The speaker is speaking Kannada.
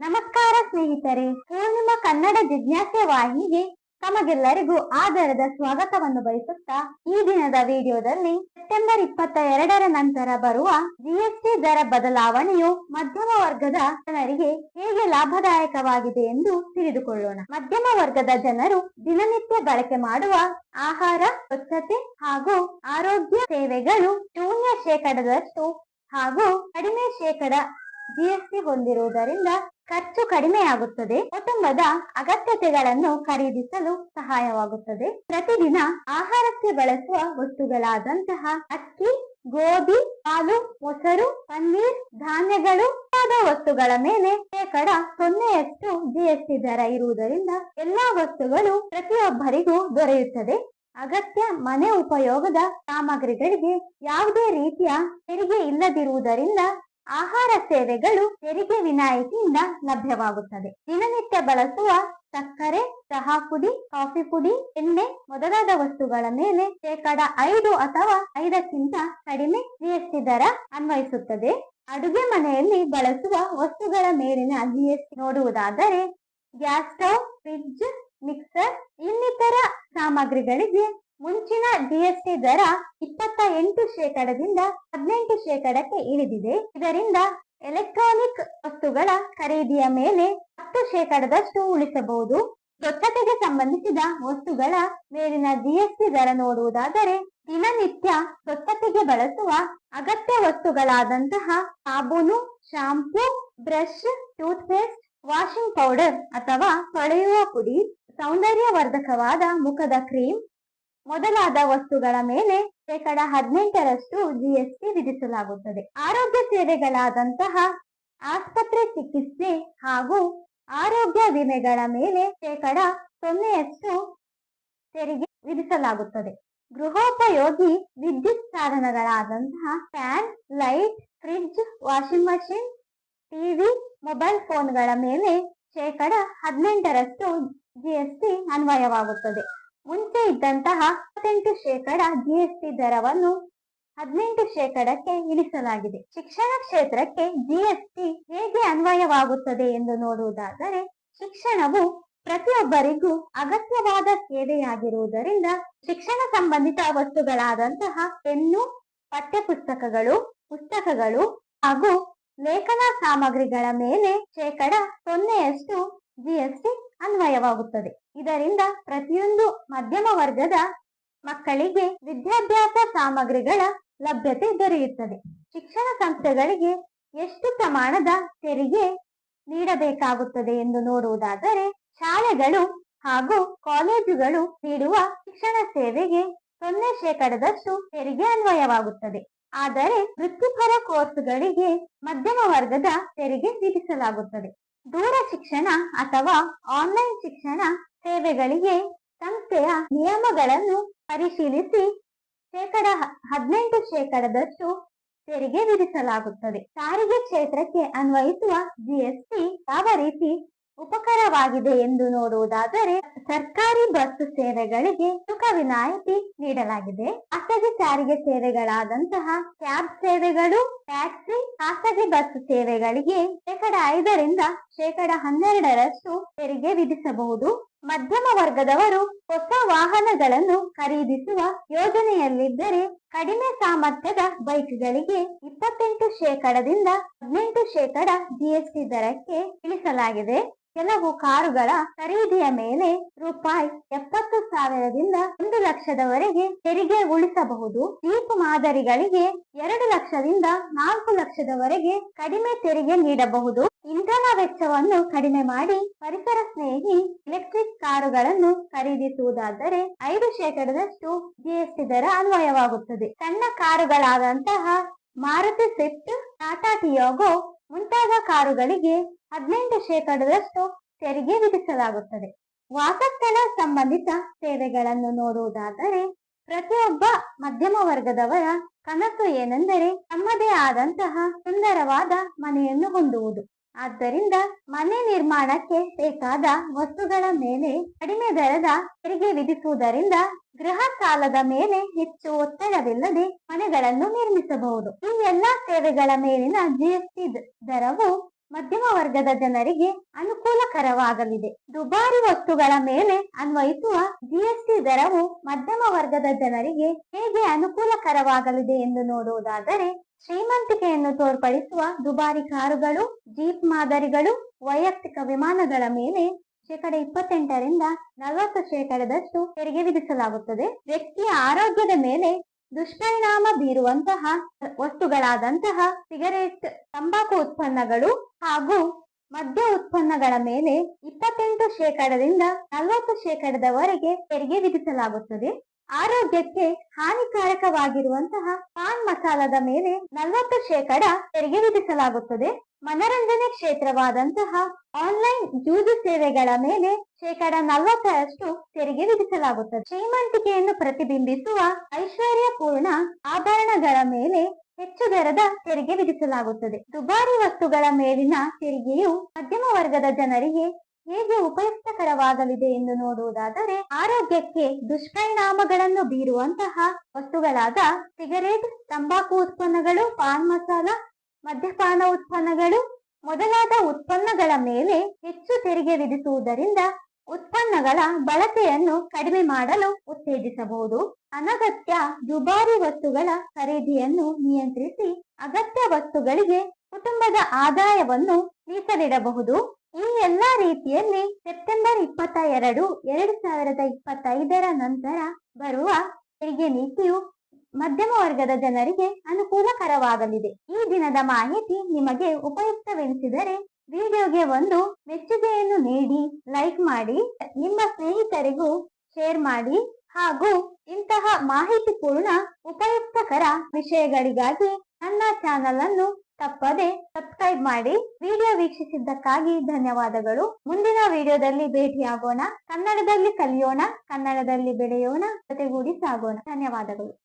ನಮಸ್ಕಾರ ಸ್ನೇಹಿತರೆ ಪೂರ್ಣಿಮಾ ಕನ್ನಡ ಜಿಜ್ಞಾಸೆ ವಾಹಿನಿಗೆ ತಮಗೆಲ್ಲರಿಗೂ ಆಧಾರದ ಸ್ವಾಗತವನ್ನು ಬಯಸುತ್ತಾ ಈ ದಿನದ ವಿಡಿಯೋದಲ್ಲಿ ಸೆಪ್ಟೆಂಬರ್ ಇಪ್ಪತ್ತ ಎರಡರ ನಂತರ ಬರುವ ಜಿಎಸ್ಟಿ ದರ ಬದಲಾವಣೆಯು ಮಧ್ಯಮ ವರ್ಗದ ಜನರಿಗೆ ಹೇಗೆ ಲಾಭದಾಯಕವಾಗಿದೆ ಎಂದು ತಿಳಿದುಕೊಳ್ಳೋಣ. ಮಧ್ಯಮ ವರ್ಗದ ಜನರು ದಿನನಿತ್ಯ ಬಳಕೆ ಮಾಡುವ ಆಹಾರ, ಸ್ವಚ್ಛತೆ ಹಾಗೂ ಆರೋಗ್ಯ ಸೇವೆಗಳು ಶೂನ್ಯ ಶೇಕಡದಷ್ಟು ಹಾಗೂ ಕಡಿಮೆ ಶೇಕಡ ಜಿಎಸ್ಟಿ ಹೊಂದಿರುವುದರಿಂದ ಖರ್ಚು ಕಡಿಮೆಯಾಗುತ್ತದೆ. ಕುಟುಂಬದ ಅಗತ್ಯತೆಗಳನ್ನು ಖರೀದಿಸಲು ಸಹಾಯವಾಗುತ್ತದೆ. ಪ್ರತಿದಿನ ಆಹಾರಕ್ಕೆ ಬಳಸುವ ವಸ್ತುಗಳಾದಂತಹ ಅಕ್ಕಿ, ಗೋಧಿ, ಹಾಲು, ಮೊಸರು, ಪನ್ನೀರ್, ಧಾನ್ಯಗಳು ಆದ ವಸ್ತುಗಳ ಮೇಲೆ ಶೇಕಡ ಸೊನ್ನೆಯಷ್ಟು ಜಿಎಸ್ಟಿ ದರ ಇರುವುದರಿಂದ ಎಲ್ಲಾ ವಸ್ತುಗಳು ಪ್ರತಿಯೊಬ್ಬರಿಗೂ ದೊರೆಯುತ್ತದೆ. ಅಗತ್ಯ ಮನೆ ಉಪಯೋಗದ ಸಾಮಗ್ರಿಗಳಿಗೆ ಯಾವುದೇ ರೀತಿಯ ತೆರಿಗೆ ಇಲ್ಲದಿರುವುದರಿಂದ ಆಹಾರ ಸೇವೆಗಳು ತೆರಿಗೆ ವಿನಾಯಿತಿಯಿಂದ ಲಭ್ಯವಾಗುತ್ತದೆ. ದಿನನಿತ್ಯ ಬಳಸುವ ಸಕ್ಕರೆ, ಚಹಾ ಪುಡಿ, ಕಾಫಿ ಪುಡಿ, ಎಣ್ಣೆ ಮೊದಲಾದ ವಸ್ತುಗಳ ಮೇಲೆ ಶೇಕಡ ಐದು ಅಥವಾ ಐದಕ್ಕಿಂತ ಕಡಿಮೆ ಜಿಎಸ್ಟಿ ದರ ಅನ್ವಯಿಸುತ್ತದೆ. ಅಡುಗೆ ಮನೆಯಲ್ಲಿ ಬಳಸುವ ವಸ್ತುಗಳ ಮೇಲಿನ ಜಿಎಸ್ಟಿ ನೋಡುವುದಾದರೆ, ಗ್ಯಾಸ್ ಸ್ಟವ್, ಫ್ರಿಡ್ಜ್, ಮಿಕ್ಸರ್ ಇನ್ನಿತರ ಸಾಮಗ್ರಿಗಳಿಗೆ ಮುಂಚಿನ ಜಿಎಸ್ಟಿ ದರ ಇಪ್ಪತ್ತ ಎಂಟು ಶೇಕಡದಿಂದ ಹದಿನೆಂಟು ಶೇಕಡಕ್ಕೆ ಇಳಿದಿದೆ. ಇದರಿಂದ ಎಲೆಕ್ಟ್ರಾನಿಕ್ ವಸ್ತುಗಳ ಖರೀದಿಯ ಮೇಲೆ ಹತ್ತು ಶೇಕಡದಷ್ಟು ಉಳಿಸಬಹುದು. ಸ್ವಚ್ಛತೆಗೆ ಸಂಬಂಧಿಸಿದ ವಸ್ತುಗಳ ಮೇಲಿನ ಜಿಎಸ್ಟಿ ದರ ನೋಡುವುದಾದರೆ ದಿನನಿತ್ಯ ಸ್ವಚ್ಛತೆಗೆ ಬಳಸುವ ಅಗತ್ಯ ವಸ್ತುಗಳಾದಂತಹ ಸಾಬೂನು, shampoo, brush toothpaste washing powder ಅಥವಾ ತೊಳೆಯುವ ಪುಡಿ, ಸೌಂದರ್ಯವರ್ಧಕವಾದ ಮುಖದ ಕ್ರೀಮ್ ಮೊದಲಾದ ವಸ್ತುಗಳ ಮೇಲೆ ಶೇಕಡ ಹದಿನೆಂಟರಷ್ಟು ಜಿಎಸ್ಟಿ ವಿಧಿಸಲಾಗುತ್ತದೆ. ಆರೋಗ್ಯ ಸೇವೆಗಳಾದಂತಹ ಆಸ್ಪತ್ರೆ ಚಿಕಿತ್ಸೆ ಹಾಗೂ ಆರೋಗ್ಯ ವಿಮೆಗಳ ಮೇಲೆ ಶೇಕಡ ಸೊನ್ನೆಯಷ್ಟು ತೆರಿಗೆ ವಿಧಿಸಲಾಗುತ್ತದೆ. ಗೃಹೋಪಯೋಗಿ ವಿದ್ಯುತ್ ಸಾಧನಗಳಾದಂತಹ fan, light, fridge, washing machine TV mobile ಫೋನ್ಗಳ ಮೇಲೆ ಶೇಕಡ ಹದಿನೆಂಟರಷ್ಟು ಜಿಎಸ್ಟಿ ಅನ್ವಯವಾಗುತ್ತದೆ. ಮುಂಚೆ ಇದ್ದಂತಹ ಇಪ್ಪತ್ತೆಂಟು ಶೇಕಡ ಜಿಎಸ್ಟಿ ದರವನ್ನು ಹದಿನೆಂಟು ಶೇಕಡಕ್ಕೆ ಇಳಿಸಲಾಗಿದೆ. ಶಿಕ್ಷಣ ಕ್ಷೇತ್ರಕ್ಕೆ ಜಿಎಸ್ಟಿ ಹೇಗೆ ಅನ್ವಯವಾಗುತ್ತದೆ ಎಂದು ನೋಡುವುದಾದರೆ, ಶಿಕ್ಷಣವು ಪ್ರತಿಯೊಬ್ಬರಿಗೂ ಅಗತ್ಯವಾದ ಸೇವೆಯಾಗಿರುವುದರಿಂದ ಶಿಕ್ಷಣ ಸಂಬಂಧಿತ ವಸ್ತುಗಳಾದಂತಹ ಪೆನ್ನು, ಪಠ್ಯಪುಸ್ತಕಗಳು, ಪುಸ್ತಕಗಳು ಹಾಗೂ ಲೇಖನ ಸಾಮಗ್ರಿಗಳ ಮೇಲೆ ಶೇಕಡ ಸೊನ್ನೆಯಷ್ಟು ಜಿಎಸ್ಟಿ ಅನ್ವಯವಾಗುತ್ತದೆ. ಇದರಿಂದ ಪ್ರತಿಯೊಂದು ಮಧ್ಯಮ ವರ್ಗದ ಮಕ್ಕಳಿಗೆ ವಿದ್ಯಾಭ್ಯಾಸ ಸಾಮಗ್ರಿಗಳ ಲಭ್ಯತೆ ದೊರೆಯುತ್ತದೆ. ಶಿಕ್ಷಣ ಸಂಸ್ಥೆಗಳಿಗೆ ಎಷ್ಟು ಪ್ರಮಾಣದ ತೆರಿಗೆ ನೀಡಬೇಕಾಗುತ್ತದೆ ಎಂದು ನೋಡುವುದಾದರೆ, ಶಾಲೆಗಳು ಹಾಗೂ ಕಾಲೇಜುಗಳು ನೀಡುವ ಶಿಕ್ಷಣ ಸೇವೆಗೆ ಸೊನ್ನೆ ಶೇಕಡದಷ್ಟು ತೆರಿಗೆ ಅನ್ವಯವಾಗುತ್ತದೆ. ಆದರೆ ವೃತ್ತಿಪರ ಕೋರ್ಸ್ಗಳಿಗೆ ಮಧ್ಯಮ ವರ್ಗದ ತೆರಿಗೆ ವಿಧಿಸಲಾಗುತ್ತದೆ. ದೂರ ಶಿಕ್ಷಣ ಅಥವಾ ಆನ್ಲೈನ್ ಶಿಕ್ಷಣ ಸೇವೆಗಳಿಗೆ ಸಂಸ್ಥೆಯ ನಿಯಮಗಳನ್ನು ಪರಿಶೀಲಿಸಿ ಶೇಕಡ ಹದಿನೆಂಟು ಶೇಕಡದಷ್ಟು ತೆರಿಗೆ ವಿಧಿಸಲಾಗುತ್ತದೆ. ಸಾರಿಗೆ ಕ್ಷೇತ್ರಕ್ಕೆ ಅನ್ವಯಿಸುವ ಜಿಎಸ್ಟಿ ಯಾವ ರೀತಿ ಉಪಕರವಾಗಿದೆ ಎಂದು ನೋಡುವುದಾದರೆ ಸರ್ಕಾರಿ ಬಸ್ ಸೇವೆಗಳಿಗೆ ಸುಖ ವಿನಾಯಿತಿ ನೀಡಲಾಗಿದೆ. ಖಾಸಗಿ ಸಾರಿಗೆ ಸೇವೆಗಳಾದಂತಹ ಕ್ಯಾಬ್ ಸೇವೆಗಳು, ಟ್ಯಾಕ್ಸಿ, ಖಾಸಗಿ ಬಸ್ ಸೇವೆಗಳಿಗೆ ಶೇಕಡ ಐದರಿಂದ ಶೇಕಡ ಹನ್ನೆರಡರಷ್ಟು ತೆರಿಗೆ ವಿಧಿಸಬಹುದು. ಮಧ್ಯಮ ವರ್ಗದವರು ಹೊಸ ವಾಹನಗಳನ್ನು ಖರೀದಿಸುವ ಯೋಜನೆಯಲ್ಲಿದ್ದರೆ ಕಡಿಮೆ ಸಾಮರ್ಥ್ಯದ ಬೈಕ್ಗಳಿಗೆ ಇಪ್ಪತ್ತೆಂಟು ಶೇಕಡದಿಂದ ಹದಿನೆಂಟು ಶೇಕಡ ಜಿಎಸ್ಟಿ ದರಕ್ಕೆ ಇಳಿಸಲಾಗಿದೆ. ಕೆಲವು ಕಾರುಗಳ ಖರೀದಿಯ ಮೇಲೆ ರೂಪಾಯಿ ಎಪ್ಪತ್ತು ಸಾವಿರದಿಂದ ಒಂದು ಲಕ್ಷದವರೆಗೆ ತೆರಿಗೆ ಉಳಿಸಬಹುದು. ಜೀಪ್ ಮಾದರಿಗಳಿಗೆ ಎರಡು ಲಕ್ಷದಿಂದ ನಾಲ್ಕು ಲಕ್ಷದವರೆಗೆ ಕಡಿಮೆ ತೆರಿಗೆ ನೀಡಬಹುದು. ಇಂಧನ ವೆಚ್ಚವನ್ನು ಕಡಿಮೆ ಮಾಡಿ ಪರಿಸರ ಸ್ನೇಹಿ ಎಲೆಕ್ಟ್ರಿಕ್ ಕಾರುಗಳನ್ನು ಖರೀದಿಸುವುದಾದರೆ ಐದು ಶೇಕಡದಷ್ಟು ಜಿಎಸ್ಟಿ ದರ ಅನ್ವಯವಾಗುತ್ತದೆ. ಸಣ್ಣ ಕಾರುಗಳಾದಂತಹ ಮಾರುತಿ ಸ್ವಿಫ್ಟ್, ಟಾಟಾ ಟಿಯೋಗೋ ಮುಂತಾದ ಕಾರುಗಳಿಗೆ ಹದಿನೆಂಟು ಶೇಕಡದಷ್ಟು ತೆರಿಗೆ ವಿಧಿಸಲಾಗುತ್ತದೆ. ವಾಸಸ್ಥಳ ಸಂಬಂಧಿತ ಸೇವೆಗಳನ್ನು ನೋಡುವುದಾದರೆ, ಪ್ರತಿಯೊಬ್ಬ ಮಧ್ಯಮ ವರ್ಗದವರ ಕನಸು ಏನೆಂದರೆ ತಮ್ಮದೇ ಆದಂತಹ ಸುಂದರವಾದ ಮನೆಯನ್ನು ಹೊಂದುವುದು. ಆದ್ದರಿಂದ ಮನೆ ನಿರ್ಮಾಣಕ್ಕೆ ಬೇಕಾದ ವಸ್ತುಗಳ ಮೇಲೆ ಕಡಿಮೆ ದರದ ತೆರಿಗೆ ವಿಧಿಸುವುದರಿಂದ ಗೃಹ ಸಾಲದ ಮೇಲೆ ಹೆಚ್ಚು ಒತ್ತಡವಿಲ್ಲದೆ ಮನೆಗಳನ್ನು ನಿರ್ಮಿಸಬಹುದು. ಈ ಎಲ್ಲಾ ಸೇವೆಗಳ ಮೇಲಿನ ಜಿಎಸ್ಟಿ ದರವು ಮಧ್ಯಮ ವರ್ಗದ ಜನರಿಗೆ ಅನುಕೂಲಕರವಾಗಲಿದೆ. ದುಬಾರಿ ವಸ್ತುಗಳ ಮೇಲೆ ಅನ್ವಯಿಸುವ ಜಿಎಸ್ಟಿ ದರವು ಮಧ್ಯಮ ವರ್ಗದ ಜನರಿಗೆ ಹೇಗೆ ಅನುಕೂಲಕರವಾಗಲಿದೆ ಎಂದು ನೋಡುವುದಾದರೆ, ಶ್ರೀಮಂತಿಕೆಯನ್ನು ತೋರ್ಪಡಿಸುವ ದುಬಾರಿ ಕಾರುಗಳು, ಜೀಪ್ ಮಾದರಿಗಳು, ವೈಯಕ್ತಿಕ ವಿಮಾನಗಳ ಮೇಲೆ ಶೇಕಡ ಇಪ್ಪತ್ತೆಂಟರಿಂದ ನಲವತ್ತು ಶೇಕಡದಷ್ಟು ತೆರಿಗೆ ವಿಧಿಸಲಾಗುತ್ತದೆ. ವ್ಯಕ್ತಿಯ ಆರೋಗ್ಯದ ಮೇಲೆ ದುಷ್ಪರಿಣಾಮ ಬೀರುವಂತಹ ವಸ್ತುಗಳಾದಂತಹ ಸಿಗರೇಟ್, ತಂಬಾಕು ಉತ್ಪನ್ನಗಳು ಹಾಗೂ ಮದ್ಯ ಉತ್ಪನ್ನಗಳ ಮೇಲೆ ಇಪ್ಪತ್ತೆಂಟು ಶೇಕಡದಿಂದ ನಲವತ್ತು ಶೇಕಡದವರೆಗೆ ತೆರಿಗೆ ವಿಧಿಸಲಾಗುತ್ತದೆ. ಆರೋಗ್ಯಕ್ಕೆ ಹಾನಿಕಾರಕವಾಗಿರುವಂತಹ ಪಾನ್ ಮಸಾಲದ ಮೇಲೆ ನಲವತ್ತು ಶೇಕಡ ತೆರಿಗೆ ವಿಧಿಸಲಾಗುತ್ತದೆ. ಮನರಂಜನೆ ಕ್ಷೇತ್ರವಾದಂತಹ ಆನ್ಲೈನ್ ಜೂಜು ಸೇವೆಗಳ ಮೇಲೆ ಶೇಕಡ ನಲವತ್ತರಷ್ಟು ತೆರಿಗೆ ವಿಧಿಸಲಾಗುತ್ತದೆ. ಶ್ರೀಮಂತಿಕೆಯನ್ನು ಪ್ರತಿಬಿಂಬಿಸುವ ಐಶ್ವರ್ಯಪೂರ್ಣ ಆಭರಣಗಳ ಮೇಲೆ ಹೆಚ್ಚು ದರದ ತೆರಿಗೆ ವಿಧಿಸಲಾಗುತ್ತದೆ. ದುಬಾರಿ ವಸ್ತುಗಳ ಮೇಲಿನ ತೆರಿಗೆಯು ಮಧ್ಯಮ ವರ್ಗದ ಜನರಿಗೆ ಹೇಗೆ ಉಪಯುಕ್ತಕರವಾಗಲಿದೆ ಎಂದು ನೋಡುವುದಾದರೆ, ಆರೋಗ್ಯಕ್ಕೆ ದುಷ್ಪರಿಣಾಮಗಳನ್ನು ಬೀರುವಂತಹ ವಸ್ತುಗಳಾದ ಸಿಗರೇಟ್, ತಂಬಾಕು ಉತ್ಪನ್ನಗಳು, ಪಾನ್ ಮಸಾಲ ಮದ್ಯಪಾನ ಉತ್ಪನ್ನಗಳು ಮೊದಲಾದ ಉತ್ಪನ್ನಗಳ ಮೇಲೆ ಹೆಚ್ಚು ತೆರಿಗೆ ವಿಧಿಸುವುದರಿಂದ ಉತ್ಪನ್ನಗಳ ಬಳಕೆಯನ್ನು ಕಡಿಮೆ ಮಾಡಲು ಉತ್ತೇಜಿಸಬಹುದು. ಅನಗತ್ಯ ದುಬಾರಿ ವಸ್ತುಗಳ ಖರೀದಿಯನ್ನು ನಿಯಂತ್ರಿಸಿ ಅಗತ್ಯ ವಸ್ತುಗಳಿಗೆ ಕುಟುಂಬದ ಆದಾಯವನ್ನು ಮೀಸಲಿಡಬಹುದು. ಈ ಎಲ್ಲಾ ರೀತಿಯಲ್ಲಿ ಸೆಪ್ಟೆಂಬರ್ ಇಪ್ಪತ್ತ ಎರಡು ಎರಡು ಸಾವಿರದ ಇಪ್ಪತ್ತೈದರ ನಂತರ ಬರುವ ತೆರಿಗೆ ನೀತಿಯು ಮಧ್ಯಮ ವರ್ಗದ ಜನರಿಗೆ ಅನುಕೂಲಕರವಾಗಲಿದೆ. ಈ ದಿನದ ಮಾಹಿತಿ ನಿಮಗೆ ಉಪಯುಕ್ತವೆನಿಸಿದರೆ ವಿಡಿಯೋಗೆ ಒಂದು ಮೆಚ್ಚುಗೆಯನ್ನು ನೀಡಿ, ಲೈಕ್ ಮಾಡಿ, ನಿಮ್ಮ ಸ್ನೇಹಿತರಿಗೂ ಶೇರ್ ಮಾಡಿ ಹಾಗೂ ಇಂತಹ ಮಾಹಿತಿಪೂರ್ಣ, ಉಪಯುಕ್ತಕರ ವಿಷಯಗಳಿಗಾಗಿ ನನ್ನ ಚಾನಲ್ ಅನ್ನು ತಪ್ಪದೆ ಸಬ್ಸ್ಕ್ರೈಬ್ ಮಾಡಿ, ವಿಡಿಯೋ ವೀಕ್ಷಿಸಿದ್ದಕ್ಕಾಗಿ ಧನ್ಯವಾದಗಳು. ಮುಂದಿನ ವಿಡಿಯೋದಲ್ಲಿ ಭೇಟಿಯಾಗೋಣ. ಕನ್ನಡದಲ್ಲಿ ಕಲಿಯೋಣ, ಕನ್ನಡದಲ್ಲಿ ಬೆಳೆಯೋಣ, ಜೊತೆಗೂಡಿ ಸಾಗೋಣ. ಧನ್ಯವಾದಗಳು.